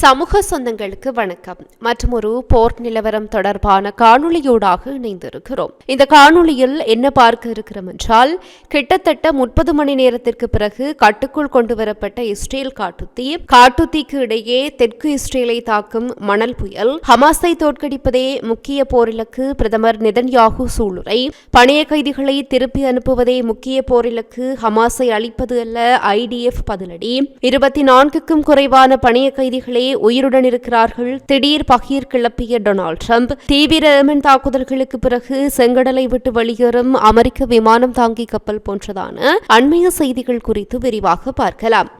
சமூக சொந்தங்களுக்கு வணக்கம். மற்றும் ஒரு போர் நிலவரம் தொடர்பான காணொளியோடாக இணைந்திருக்கிறோம். இந்த காணொளியில் என்ன பார்க்க இருக்கிறோம் என்றால் கிட்டத்தட்ட முப்பது மணி நேரத்திற்கு பிறகு கட்டுக்குள் கொண்டு வரப்பட்ட இஸ்ரேல் காட்டுத்தீ காட்டுத்தீக்கு இடையே தெற்கு இஸ்ரேலை தாக்கும் மணல் புயல் ஹமாஸை தோற்கடிப்பதே முக்கிய போரிலக்கு பிரதமர் நிதன்யாகு சூளுரை பணைய கைதிகளை திருப்பி அனுப்புவதே முக்கிய போரிலக்கு ஹமாஸை அளிப்பது அல்ல ஐடிஎஃப் பதிலடி. இருபத்தி நான்குக்கும் குறைவான பணைய கைதிகளை வீரர்களே உயிருடன் இருக்கிறார்கள் திடீர் பகீர் கிளப்பிய டொனால்ட் ட்ரம்ப் தீவிர ஏமன் தாக்குதல்களுக்கு பிறகு செங்கடலை விட்டு வெளியேறும் அமெரிக்க விமானம் தாங்கி கப்பல் போன்றதான அண்மைய செய்திகள் குறித்து விரிவாக பார்க்கலாம்.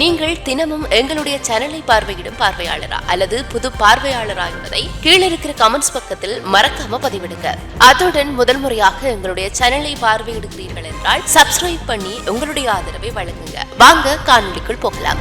நீங்கள் தினமும் எங்களுடைய சேனலை பார்வையிடும் பார்வையாளரா அல்லது புது பார்வையாளரா என்பதை கீழே இருக்கிற கமெண்ட்ஸ் பக்கத்தில் மறக்காம பதிவிடுங்க. அத்துடன் முதல் முறையாக எங்களுடைய சேனலை பார்வையிடுகிறீர்கள் என்றால் சப்ஸ்கிரைப் பண்ணி உங்களுடைய ஆதரவை வழங்குங்க. வாங்க காணொலிக்குள் போகலாம்.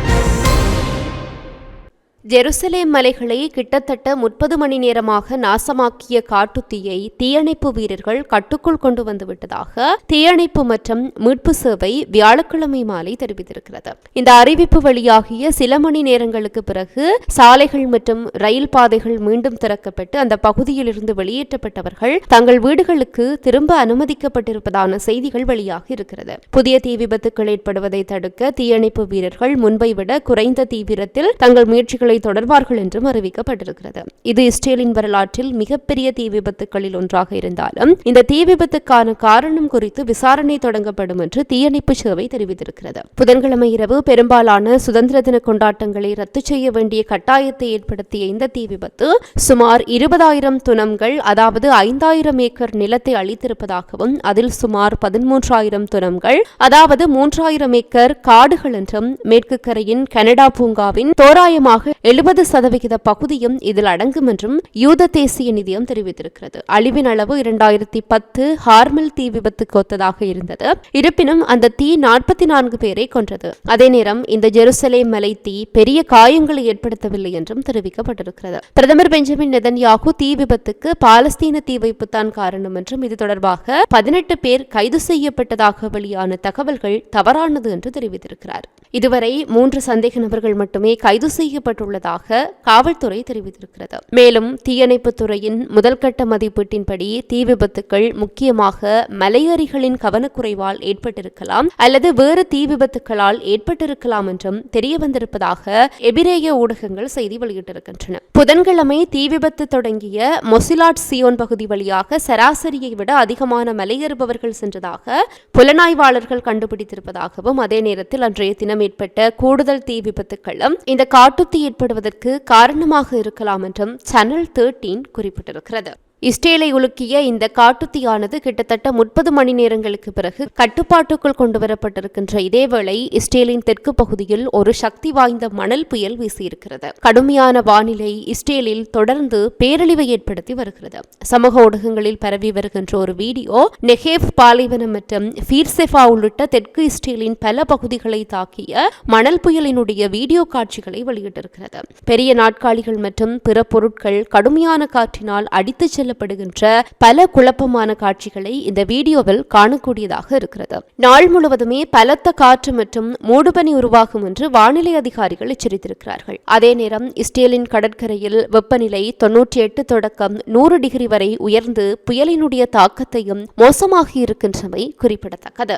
ஜெருசலேம் மலைகளை கிட்டத்தட்ட முப்பது மணி நேரமாக நாசமாக்கிய காட்டுத்தீயை தீயணைப்பு வீரர்கள் கட்டுக்குள் கொண்டு வந்துவிட்டதாக தீயணைப்பு மற்றும் மீட்பு சேவை வியாழக்கிழமை மாலை தெரிவித்திருக்கிறது. இந்த அறிவிப்பு வழியாகிய சில மணி நேரங்களுக்கு பிறகு சாலைகள் மற்றும் ரயில் பாதைகள் மீண்டும் திறக்கப்பட்டு அந்த பகுதியில் இருந்து வெளியேற்றப்பட்டவர்கள் தங்கள் வீடுகளுக்கு திரும்ப அனுமதிக்கப்பட்டிருப்பதான செய்திகள் வெளியாக இருக்கிறது. புதிய தீ விபத்துக்கள் ஏற்படுவதை தடுக்க தீயணைப்பு வீரர்கள் முன்பை விட குறைந்த தீவிரத்தில் தங்கள் முயற்சிகளை தொடர்வார்கள் என்றும் அறிவிக்கப்பட்டிருக்கிறது. இது இஸ்ரேலின் வரலாற்றில் மிகப்பெரிய தீ விபத்துகளில் ஒன்றாக இருந்தாலும் இந்த தீ விபத்துக்கான காரணம் குறித்து விசாரணை தொடங்கப்படும் என்று தீயணைப்பு சேவை தெரிவித்திருக்கிறது. புதன்கிழமை இரவு பெரும்பாலான சுதந்திர தின கொண்டாட்டங்களை ரத்து செய்ய வேண்டிய கட்டாயத்தை ஏற்படுத்திய இந்த தீ விபத்து சுமார் இருபதாயிரம் துணம்கள் அதாவது ஐந்தாயிரம் ஏக்கர் நிலத்தை அளித்திருப்பதாகவும் அதில் சுமார் பதிமூன்றாயிரம் துணம்கள் அதாவது மூன்றாயிரம் ஏக்கர் காடுகள் என்றும் மேற்கு கரையின் கனடா பூங்காவின் தோராயமாக எழுபது சதவிகித பகுதியும் இதில் அடங்கும் என்றும் யூத தேசிய நிதியம் தெரிவித்திருக்கிறது. அழிவின் அளவு இரண்டாயிரத்தி பத்து ஹார்மல் தீ விபத்துக்கு ஒத்ததாக இருந்தது. இருப்பினும் அந்த தீ நாற்பத்தி நான்கு பேரை கொன்றது. அதே நேரம் இந்த ஜெருசலே மலை தீ பெரிய காயங்களை ஏற்படுத்தவில்லை என்றும் தெரிவிக்கப்பட்டிருக்கிறது. பிரதமர் பெஞ்சமின் நெதன்யாகு தீ விபத்துக்கு பாலஸ்தீன தீ வைப்புத்தான் காரணம் என்றும் இது தொடர்பாக பதினெட்டு பேர் கைது செய்யப்பட்டதாக வெளியான தகவல்கள் தவறானது என்று தெரிவித்திருக்கிறார். இதுவரை மூன்று சந்தேக நபர்கள் மட்டுமே கைது செய்யப்பட்டுள்ளதாக காவல்துறை தெரிவித்திருக்கிறது. மேலும் தீயணைப்பு துறையின் முதல்கட்ட மதிப்பீட்டின்படி தீ விபத்துக்கள் முக்கியமாக மலையறிகளின் கவனக்குறைவால் ஏற்பட்டிருக்கலாம் அல்லது வேறு தீ விபத்துக்களால் ஏற்பட்டிருக்கலாம் என்றும் தெரிய வந்திருப்பதாக எபிரேய ஊடகங்கள் செய்தி வெளியிட்டிருக்கின்றன. புதன்கிழமை தீ விபத்து தொடங்கிய மொசிலாட் சியோன் பகுதி வழியாக சராசரியை விட அதிகமான மலையேறுபவர்கள் சென்றதாக புலனாய்வாளர்கள் கண்டுபிடித்திருப்பதாகவும் அதே நேரத்தில் அன்றைய தினம் ஏற்பட்ட கூடுதல் தீ விபத்துக்களும் இந்த காட்டுத்தீ ஏற்படுவதற்கு காரணமாக இருக்கலாம் என்றும் சேனல் தேர்ட்டீன் குறிப்பிட்டிருக்கிறது. இஸ்ரேலை உலுக்கிய இந்த காட்டுத்தீயானது கிட்டத்தட்ட முப்பது மணி நேரங்களுக்கு பிறகு கட்டுப்பாட்டுக்குள் கொண்டுவரப்பட்டிருக்கின்ற இதேவேளை இஸ்ரேலின் தெற்கு பகுதியில் ஒரு சக்தி வாய்ந்த மணல் புயல் வீசியிருக்கிறது. கடுமையான வானிலை இஸ்ரேலில் தொடர்ந்து பேரழிவை ஏற்படுத்தி வருகிறது. சமூக ஊடகங்களில் பரவி வருகின்ற ஒரு வீடியோ நெஹேவ் பாலைவனம் மற்றும் ஃபீர்செஃபா உள்ளிட்ட தெற்கு இஸ்ரேலின் பல பகுதிகளை தாக்கிய மணல் புயலினுடைய வீடியோ காட்சிகளை வெளியிட்டிருக்கிறது. பெரிய நாட்காலிகள் மற்றும் பிற பொருட்கள் கடுமையான காற்றினால் அடித்துச் செல்ல செல்லப்படுகின்ற பல குழப்பமான காட்சிகளை இந்த வீடியோவில் காணக்கூடியதாக இருக்கிறது. நாள் முழுவதுமே பலத்த காற்று மற்றும் மூடுபனி உருவாகும் என்று வானிலை அதிகாரிகள் எச்சரித்திருக்கிறார்கள். அதே நேரம் இஸ்ரேலின் கடற்கரையில் வெப்பநிலை தொன்னூற்றி எட்டு தொடக்கம் நூறு டிகிரி வரை உயர்ந்து புயலினுடைய தாக்கத்தையும் மோசமாகி இருக்கின்றமை குறிப்பிடத்தக்கது.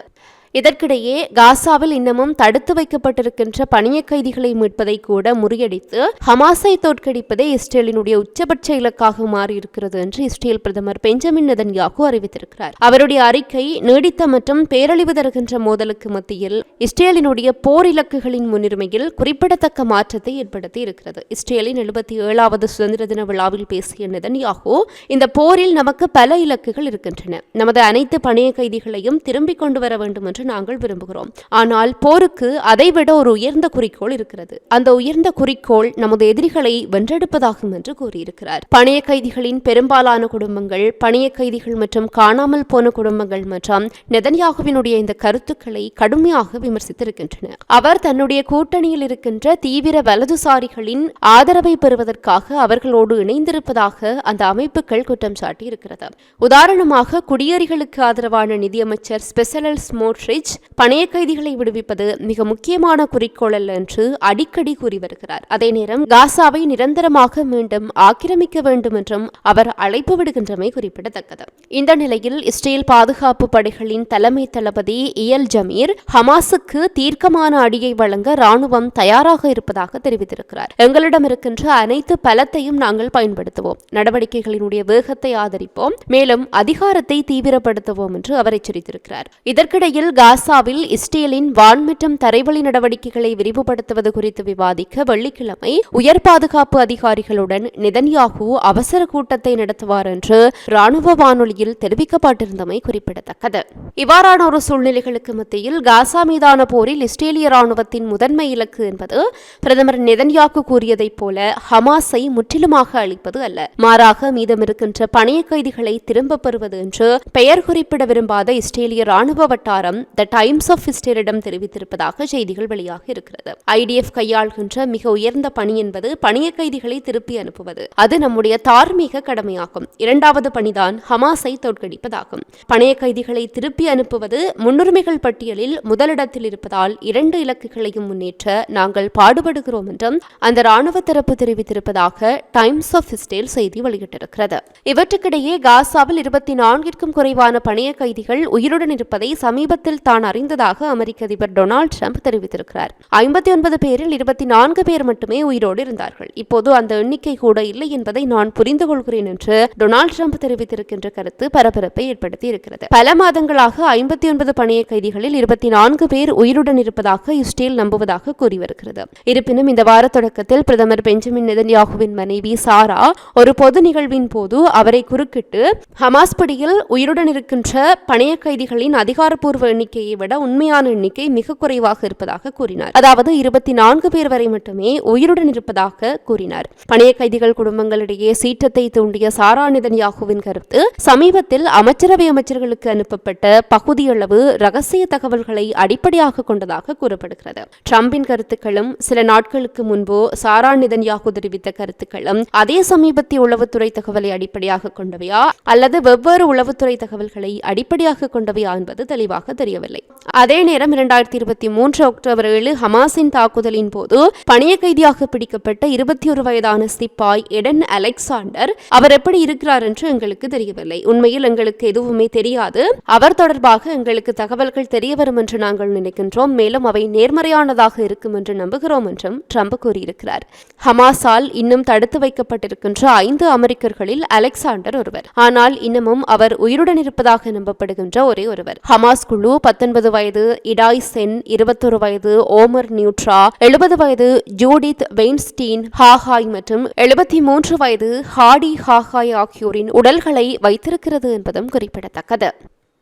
இதற்கிடையே காசாவில் இன்னமும் தடுத்து வைக்கப்பட்டிருக்கின்ற பணிய கைதிகளை மீட்பதை கூட முறியடித்து ஹமாஸை தோற்கடிப்பதே இஸ்ரேலினுடைய உச்சபட்ச இலக்காக மாறியிருக்கிறது என்று இஸ்ரேல் பிரதமர் பெஞ்சமின் நெதன்யாகு அறிவித்திருக்கிறார். அவருடைய அறிக்கை நீடித்த மற்றும் பேரழிவு தருகின்ற மோதலுக்கு மத்தியில் இஸ்ரேலினுடைய போர் இலக்குகளின் முன்னுரிமையில் குறிப்பிடத்தக்க மாற்றத்தை ஏற்படுத்தி இருக்கிறது. இஸ்ரேலின் எழுபத்தி ஏழாவது சுதந்திர தின விழாவில் பேசிய நெதன்யாகு இந்த போரில் நமக்கு பல இலக்குகள் இருக்கின்றன. நமது அனைத்து பணிய கைதிகளையும் திரும்பிக் கொண்டு வர வேண்டும் என்று என்று நாங்கள் விரும்புகிறோம். ஆனால் போருக்கு அதைவிட ஒரு உயர்ந்த குறிக்கோள் இருக்கிறது. அந்த உயர்ந்த குறிக்கோள் நமது எதிரிகளை வென்றெடுப்பதாகும் என்று கூறியிருக்கிறார். பணைய கைதிகளின் பெரும்பாலான குடும்பங்கள் பணைய கைதிகள் மற்றும் காணாமல் போன குடும்பங்கள் மற்றும் நெதன்யாகுவினுடைய இந்த கருத்துக்களை கடுமையாக விமர்சித்திருக்கின்றன. அவர் தன்னுடைய கூட்டணியில் இருக்கின்ற தீவிர வலதுசாரிகளின் ஆதரவை பெறுவதற்காக அவர்களோடு இணைந்திருப்பதாக அந்த அமைப்புகள் குற்றம் சாட்டி இருக்கிறது உதாரணமாக குடியேறிகளுக்கு ஆதரவான நிதியமைச்சர் ஸ்பெசலல் ஸ்மோட்ரி ஸ்மோட்ரிச் பணைய கைதிகளை விடுவிப்பது மிக முக்கியமான குறிக்கோள் அல்ல என்று அடிக்கடி கூறி வருகிறார். அதே நேரம் காசாவை நிரந்தரமாக மீண்டும் ஆக்கிரமிக்க வேண்டும் என்றும் அவர் அழைப்பு விடுகின்றமை குறிப்பிடத்தக்கது. இந்த நிலையில் இஸ்ரேல் பாதுகாப்பு படைகளின் தலைமை தளபதி இயல் ஜமீர் ஹமாஸுக்கு தீர்க்கமான அடியை வழங்க ராணுவம் தயாராக இருப்பதாக தெரிவித்திருக்கிறார். எங்களிடம் இருக்கின்ற அனைத்து பலத்தையும் நாங்கள் பயன்படுத்துவோம். நடவடிக்கைகளினுடைய வேகத்தை ஆதரிப்போம். மேலும் அதிகாரத்தை தீவிரப்படுத்துவோம் என்று அவர் எச்சரித்திருக்கிறார். இதற்கிடையில் காசாவில் இஸ்ரேலின் வான் மற்றும் தரைவழி நடவடிக்கைகளை விரிவுபடுத்துவது குறித்து விவாதிக்க வெள்ளிக்கிழமை உயர் பாதுகாப்பு அதிகாரிகளுடன் நிதன்யாகு அவசர கூட்டத்தை நடத்துவார் என்று ராணுவ வானொலியில் தெரிவிக்கப்பட்டிருந்தமை குறிப்பிடத்தக்கது. இவ்வாறான ஒரு சூழ்நிலைகளுக்கு மத்தியில் காசா மீதான போரில் இஸ்ரேலிய ராணுவத்தின் முதன்மை இலக்கு என்பது பிரதமர் நெதன்யாக்கு கூறியதைப் போல ஹமாஸை முற்றிலுமாக அளிப்பது அல்ல. மாறாக மீதமிருக்கின்ற பணைய கைதிகளை திரும்பப் பெறுவது என்று பெயர் குறிப்பிட விரும்பாத இஸ்ரேலிய ராணுவ வட்டாரம் த டைம்ஸ் ஆஃப் இஸ்ரேலிடம் தெரிவித்திருப்பதாக செய்திகள் வெளியாக இருக்கிறது. ஐடிஎஃப் கையாள்கின்ற மிக உயர்ந்த பணி என்பது பணிய கைதிகளை திருப்பி அனுப்புவது. அது நம்முடைய தார்மீக கடமையாகும். இரண்டாவது பணிதான் ஹமாஸை தோற்கடிப்பதாகும். பணைய கைதிகளை திருப்பி அனுப்புவது முன்னுரிமைகள் பட்டியலில் முதலிடத்தில் இருப்பதால் இரண்டு இலக்குகளையும் முன்னேற்ற நாங்கள் பாடுபடுகிறோம் என்றும் அந்த ராணுவ தரப்பு தெரிவித்திருப்பதாக டைம்ஸ் ஆஃப் இஸ்ரேல் செய்தி வெளியிட்டிருக்கிறது. இவற்றுக்கிடையே காசாவில் இருபத்தி நான்கிற்கும் குறைவான பணைய கைதிகள் உயிருடன் இருப்பதை சமீபத்தில் தான் அறிந்ததாக அமெரிக்க அதிபர் டொனால்டு ட்ரம்ப் தெரிவித்திருக்கிறார். ஐம்பத்தி ஒன்பது பேரில் இருபத்தி நான்கு பேர் மட்டுமே உயிரோடு இருந்தார்கள். இப்போது அந்த எண்ணிக்கை கூட இல்லை என்பதை நான் புரிந்து கொள்கிறேன் என்று டொனால்டு ட்ரம்ப் தெரிவித்திருக்கின்ற கருத்து பரபரப்பை ஏற்படுத்தி இருக்கிறது. பல மாதங்களாக ஐம்பத்தி ஒன்பது பணைய கைதிகளில் இருபத்தி நான்கு பேர் உயிருடன் இருப்பதாக இஸ்ரேல் நம்புவதாக கூறி வருகிறது இருப்பினும் இந்த வார தொடக்கத்தில் பிரதமர் பெஞ்சமின் நெதன்யாகுவின் மனைவி சாரா ஒரு பொது நிகழ்வின் போது அவரை குறுக்கிட்டு ஹமாஸ் பிடியில் உயிருடன் இருக்கின்ற பணைய கைதிகளின் அதிகாரப்பூர்வ எண்ணிக்கையை விட உண்மையான எண்ணிக்கை மிக குறைவாக இருப்பதாக கூறினார். அதாவது இருபத்தி நான்கு பேர் வரை மட்டுமே உயிருடன் இருப்பதாக கூறினார். பணைய கைதிகள் குடும்பங்களிடையே சீற்றத்தை தூண்டிய சாரா யாகுவின் கருத்து சமீபத்தில் அமைச்சரவை அமைச்சர்களுக்கு அனுப்பப்பட்ட பகுதியளவு ரகசிய தகவல்களை அடிப்படையாக கொண்டதாக கூறப்படுகிறது. ட்ரம்பின் கருத்துக்களும் சில நாட்களுக்கு முன்பு சாரா நிதன்யாகு தெரிவித்த கருத்துக்களும் அதே சமீபத்திய உளவுத்துறை தகவலை அடிப்படையாக கொண்டவையா அல்லது வெவ்வேறு உளவுத்துறை தகவல்களை அடிப்படையாக கொண்டவையா என்பது தெளிவாக தெரியும் தெரியவில்லை. அதே நேரம் இரண்டாயிரத்தி இருபத்தி மூன்று அக்டோபர் ஏழு ஹமாஸின் தாக்குதலின் போது பணிய கைதியாக பிடிக்கப்பட்ட இருபத்தி ஒரு வயதான சிப்பாய் எடன் அலெக்சாண்டர் அவர் எப்படி இருக்கிறார் என்று எங்களுக்கு தெரியவில்லை. உண்மையில் எங்களுக்கு எதுவுமே தெரியாது. அவர் தொடர்பாக எங்களுக்கு தகவல்கள் தெரிய வரும் என்று நாங்கள் நினைக்கின்றோம். மேலும் அவை நேர்மறையானதாக இருக்கும் என்று நம்புகிறோம் என்றும் ட்ரம்ப் கூறியிருக்கிறார். ஹமாஸால் இன்னும் தடுத்து வைக்கப்பட்டிருக்கின்ற ஐந்து அமெரிக்கர்களில் அலெக்சாண்டர் ஒருவர். ஆனால் இன்னமும் அவர் உயிருடன் இருப்பதாக நம்பப்படுகின்ற ஒரே ஒருவர். ஹமாஸ் குழு பத்தொன்பது வயது இடாய் சென் இருபத்தொரு வயது ஓமர் நியூட்ரா எழுபது வயது ஜூடித் வெயின்ஸ்டீன் ஹாஹாய் மற்றும் எழுபத்தி மூன்று வயது ஹாடி ஹாஹாய் ஆகியோரின் உடல்களை வைத்திருக்கிறது என்பதும் குறிப்பிடத்தக்கது.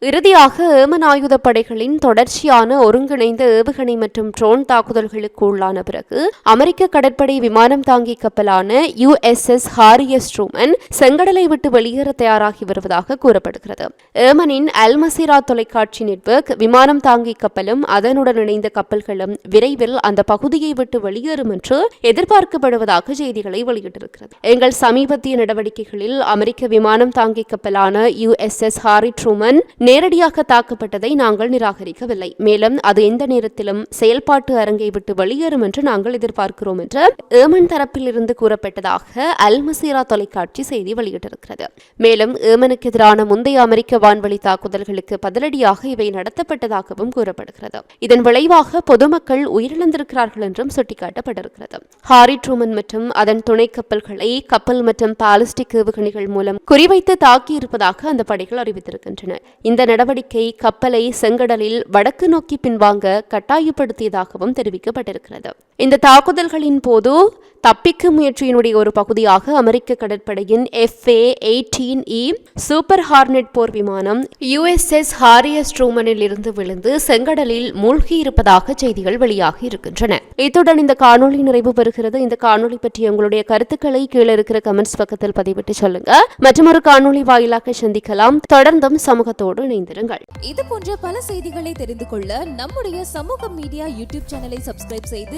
இறுதியாக ஏமன் ஆயுத படைகளின் தொடர்ச்சியான ஒருங்கிணைந்த ஏவுகணை மற்றும் ட்ரோன் தாக்குதல்களுக்கு உள்ளான பிறகு அமெரிக்க கடற்படை விமானம் தாங்கி கப்பலான யுஎஸ்எஸ் ஹாரியஸ் ட்ரூமன் செங்கடலை விட்டு வெளியேற தயாராகி வருவதாக கூறப்படுகிறது. ஏமனின் அல்மசிரா தொலைக்காட்சி நெட்வொர்க் விமானம் தாங்கி கப்பலும் அதனுடன் இணைந்த கப்பல்களும் விரைவில் அந்த பகுதியை விட்டு வெளியேறும் என்று எதிர்பார்க்கப்படுவதாக செய்திகளை வெளியிட்டிருக்கிறது. எங்கள் சமீபத்திய நடவடிக்கைகளில் அமெரிக்க விமானம் தாங்கி கப்பலான யுஎஸ்எஸ் ஹாரி ட்ரூமன் நேரடியாக தாக்கப்பட்டதை நாங்கள் நிராகரிக்கவில்லை. மேலும் அது எந்த நேரத்திலும் செயல்பாட்டு அரங்கை விட்டு வெளியேறும் என்று நாங்கள் எதிர்பார்க்கிறோம் என்று ஏமன் தரப்பில் இருந்து கூறப்பட்டதாக அல் மசீரா தொலைக்காட்சி செய்தி வெளியிட்டிருக்கிறது. மேலும் ஏமனுக்கு எதிரான முந்தைய அமெரிக்க வான்வழி தாக்குதல்களுக்கு பதிலடியாக இவை நடத்தப்பட்டதாகவும் கூறப்படுகிறது. இதன் விளைவாக பொதுமக்கள் உயிரிழந்திருக்கிறார்கள் என்றும் சுட்டிக்காட்டப்பட்டிருக்கிறது. ஹாரி ட்ரூமன் மற்றும் அதன் துணை கப்பல்களை கப்பல் மற்றும் பாலிஸ்டிக் ஏவுகணைகள் மூலம் குறிவைத்து தாக்கியிருப்பதாக அந்த படைகள் அறிவித்திருக்கின்றன. இந்த நடவடிக்கை கப்பலை செங்கடலில் வடக்கு நோக்கி பின்வாங்க கட்டாயப்படுத்தியதாகவும் தெரிவிக்கப்பட்டிருக்கிறது. இந்த தாக்குதல்களின் போது தப்பிக்க முயற்சியினுடைய ஒரு பகுதியாக அமெரிக்க கடற்படையின் F A eighteen E super Hornet போர் விமானம் யுஎஸ்எஸ் ஹாரியஸ் ட்ரூமனில் இருந்து விழுந்து செங்கடலில் மூழ்கியிருப்பதாக செய்திகள் வெளியாகி இருக்கின்றன. இத்துடன் இந்த காணொளி நிறைவு பெறுகிறது. இந்த காணொளி பற்றிய உங்களுடைய கருத்துக்களை கீழே இருக்கிற கமெண்ட்ஸ் பக்கத்தில் பதிவிட்டு சொல்லுங்க. மற்றும் ஒரு காணொளி வாயிலாக சந்திக்கலாம். தொடர்ந்தும் சமூகத்தோடு இணைந்திருங்கள். இது போன்ற பல செய்திகளை தெரிந்து கொள்ள நம்முடைய சமூக மீடியா யூடியூப் சேனலை சப்ஸ்கிரைப் செய்து